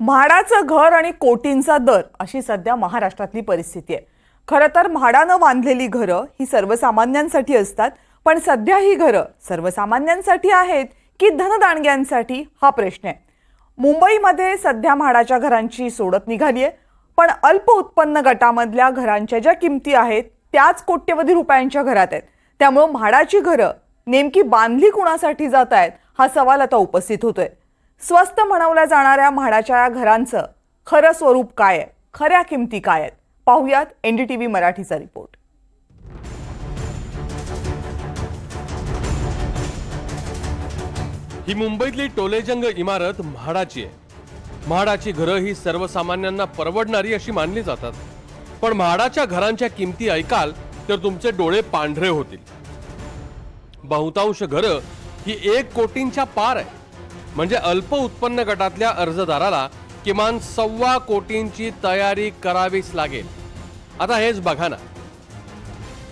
म्हाडाचं घर आणि कोटींचा दर अशी सध्या महाराष्ट्रातली परिस्थिती आहे. खरं तर म्हाडानं बांधलेली घरं ही सर्वसामान्यांसाठी असतात पण सध्या ही घरं सर्वसामान्यांसाठी आहेत की धनदाणग्यांसाठी हा प्रश्न आहे. मुंबईमध्ये सध्या म्हाडाच्या घरांची सोडत निघाली आहे पण अल्प उत्पन्न गटामधल्या घरांच्या ज्या किमती आहेत त्याच कोट्यवधी रुपयांच्या घरात आहेत. त्यामुळं म्हाडाची घरं नेमकी बांधली कुणासाठी जात आहेत हा सवाल आता उपस्थित होतोय. स्वस्त म्हणवल्या जाणाऱ्या म्हाडाच्या या घरांचं खरं स्वरूप काय आहे? खऱ्या किमती काय आहेत? पाहुयात एनडीटीव्ही मराठीचा रिपोर्ट. ही मुंबईतली टोलेजंग इमारत म्हाडाची आहे. म्हाडाची घरं ही सर्वसामान्यांना परवडणारी अशी मानली जातात. पण म्हाडाच्या घरांच्या किमती ऐकाल तर तुमचे डोळे पांढरे होतील. बहुतांश घरं ही एक कोटींच्या पार आहे म्हणजे अल्प उत्पन्न गटातल्या अर्जदाराला किमान सव्वा कोटींची तयारी करावीच लागेल. आता हेच बघा ना.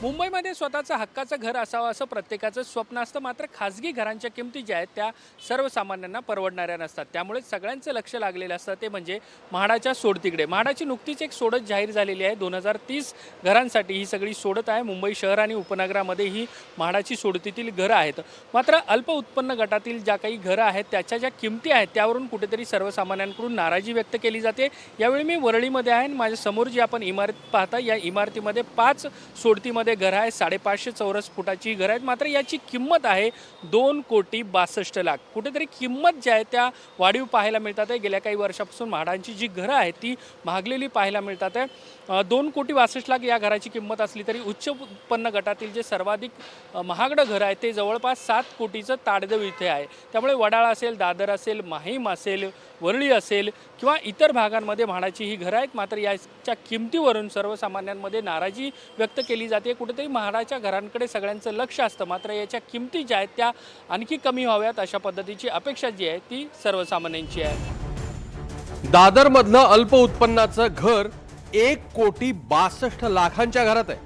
मुंबईमध्ये स्वतःचं हक्काचं घर असावं असं प्रत्येकाचं स्वप्न असतं. मात्र खाजगी घरांच्या किमती ज्या आहेत त्या सर्वसामान्यांना परवडणाऱ्या नसतात. त्यामुळे सगळ्यांचं लक्ष लागलेलं असतं. ते म्हणजे म्हाडाच्या सोडतीकडे म्हाडाची नुकतीच एक सोडत जाहीर झालेली आहे. दोन हजार तीस घरांसाठी ही सगळी सोडत आहे. मुंबई शहर आणि उपनगरामध्ये ही म्हाडाची सोडतीतील घरं आहेत. मात्र अल्प उत्पन्न गटातील ज्या काही घरं आहेत त्याच्या ज्या किमती आहेत त्यावरून कुठेतरी सर्वसामान्यांकडून नाराजी व्यक्त केली जाते. यावेळी मी वरळीमध्ये आहे आणि माझ्यासमोर जी आपण इमारत पाहता या इमारतीमध्ये पाच सोडतीमध्ये घर आहे साडेपाचशे चौरस फुटाची घर आहेत. मात्र याची किंमत आहे दोन कोटी बासष्ट लाख. कुठेतरी किंमत जी आहे त्या वाढीव पाहायला मिळतात आहे. गेल्या काही वर्षापासून म्हाडांची जी घरं आहेत ती महागलेली पाहायला मिळतात आहे. दोन कोटी बासष्ट लाख या घराची किंमत असली तरी उच्च उत्पन्न गटातील जे सर्वाधिक महागडं घर आहे ते जवळपास सात कोटीचं ताडदेव इथे आहे. त्यामुळे वडाळा असेल दादर असेल माहीम असेल वरळी असेल किंवा इतर भागांमध्ये म्हाडाची ही घरं आहेत. मात्र याच्या किमतीवरून सर्वसामान्यांमध्ये नाराजी व्यक्त केली जाते. कुठेतरी म्हाडाच्या घरांकडे सगळ्यांचं लक्ष असतं. मात्र याच्या किमती ज्या आहेत त्या आणखी कमी व्हाव्यात अशा पद्धतीची अपेक्षा जी आहे ती सर्वसामान्यांची आहे. दादर मधलं अल्प उत्पन्नाचं घर एक कोटी बासष्ट लाखांच्या घरात आहे.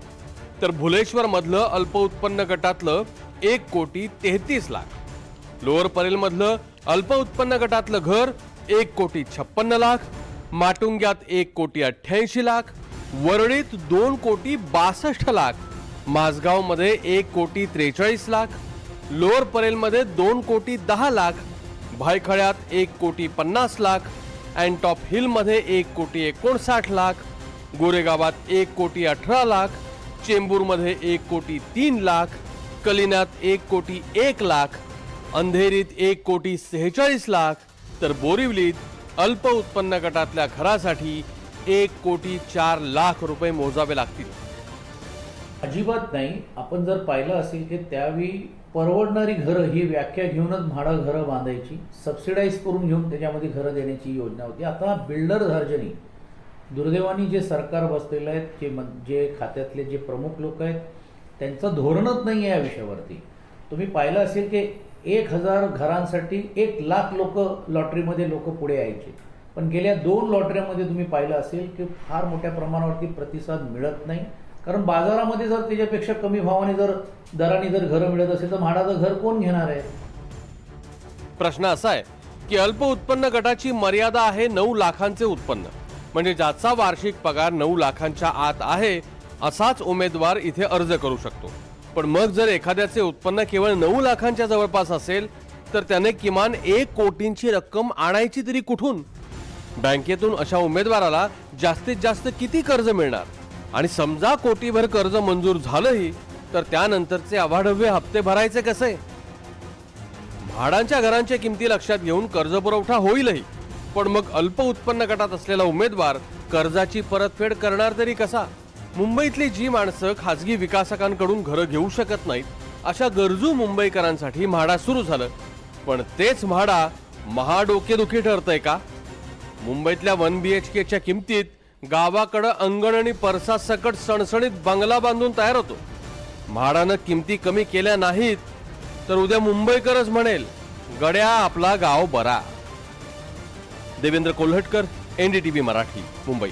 तर भुलेश्वर मधलं अल्प उत्पन्न गटातलं एक कोटी तेहतीस लाख. लोअर परेल मधलं अल्प उत्पन्न गटातलं घर एक कोटी छप्पन्न लाख. माटुंग्यात एक कोटी अठ्ठ्याऐंशी लाख. वरळीत दोन कोटी बासष्ट लाख. माझगावमध्ये एक कोटी त्रेचाळीस लाख लोअर परेलमध्ये दोन कोटी दहा लाख भायखळ्यात एक कोटी पन्नास लाख अँटॉप हिलमध्ये एक कोटी एकोणसाठ लाख गोरेगावात एक कोटी अठरा लाख चेंबूरमध्ये एक कोटी तीन लाख कलिन्यात एक कोटी एक लाख अंधेरीत एक कोटी सेहेचाळीस लाख तर बोरिवलीत अल्प उत्पन्न गटातल्या घरासाठी एक कोटी चार लाख रुपये मोजावे लागतील. अजिबात नाही. आपण जर पाहिलं असेल की त्यावेळी परवडणारी घरं ही व्याख्या घेऊनच म्हाडा घरं बांधायची सबसिडाईज करून घेऊन त्याच्यामध्ये घरं देण्याची योजना होती. आता बिल्डर धार्जनी दुर्दैवानी जे सरकार बसलेलं आहेत जे मन जे खात्यातले जे प्रमुख लोक आहेत त्यांचं धोरणच नाही आहे या विषयावरती. तुम्ही पाहिलं असेल की एक हजार घरांसाठी एक लाख लोक लॉटरीमध्ये लोक पुढे यायचे. पण गेल्या दोन लॉटरीमध्ये तुम्ही पाहिलं असेल की फार मोठ्या प्रमाणावरती प्रतिसाद मिळत नाही. कारण बाजारामध्ये जर त्याच्यापेक्षा कमी भावाने जर दराने जर घरं मिळत असेल तर म्हाडाचं घर कोण घेणार आहे? प्रश्न असा आहे की अल्प उत्पन्न गटाची मर्यादा आहे नऊ लाखांचे उत्पन्न. म्हणजे ज्याचा वार्षिक पगार नऊ लाखांच्या आत आहे असाच उमेदवार इथे अर्ज करू शकतो. पण मग जर एखाद्याचे उत्पन्न केवळ नऊ लाखांच्या जवळपास असेल तर त्याने किमान एक कोटींची रक्कम आणायची तरी कुठून? बँकेतून अशा उमेदवाराला जास्तीत जास्त किती कर्ज मिळणार? आणि समजा कोटीभर कर्ज मंजूर झालंही तर त्यानंतरचे अवाढव्य हप्ते भरायचे कसे? म्हाडांच्या घरांच्या किमती लक्षात घेऊन कर्जपुरवठा होईलही पण मग अल्प उत्पन्न गटात असलेला उमेदवार कर्जाची परतफेड करणार तरी कसा? मुंबईतली जी माणसं खाजगी विकासकांकडून घरं घेऊ शकत नाहीत अशा गरजू मुंबईकरांसाठी म्हाडा सुरू झालं. पण तेच म्हाडा महाडोकेदुखी ठरतंय का? मुंबईतल्या वन बी एच केच्या किमतीत गावाकडं अंगण आणि परसासकट सणसणीत बंगला बांधून तयार होतो. म्हाडानं किमती कमी केल्या नाहीत तर उद्या मुंबईकरच म्हणेल गड्या आपला गाव बरा. देवेंद्र कोल्हटकर एनडीटीव्ही मराठी मुंबई.